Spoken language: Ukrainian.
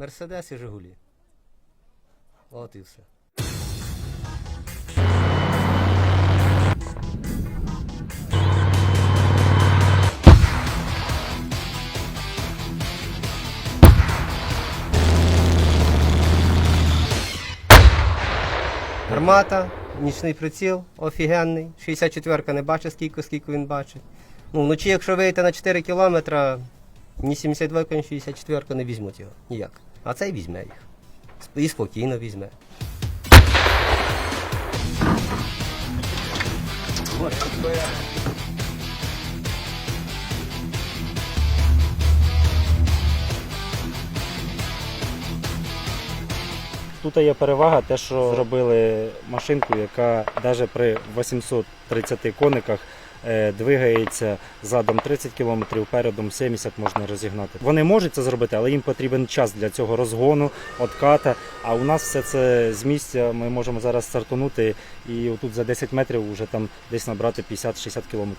Мерседес і Жигулі. От і все. Гармата, нічний приціл, офігенний. 64-ка не бачить скільки, скільки він бачить. Ну, вночі, якщо вийти на 4 кілометри, ні 72, ні 64 не візьмуть його. Ніяк. А цей візьме їх. І спокійно візьме. Тут є перевага, те, що зробили машинку, яка навіть при 830 кониках двигається задом 30 км, передом 70 можна розігнати. Вони можуть це зробити, але їм потрібен час для цього розгону, отката. А у нас все це з місця. Ми можемо зараз стартанути і отут за 10 метрів вже там десь набрати 50-60 км.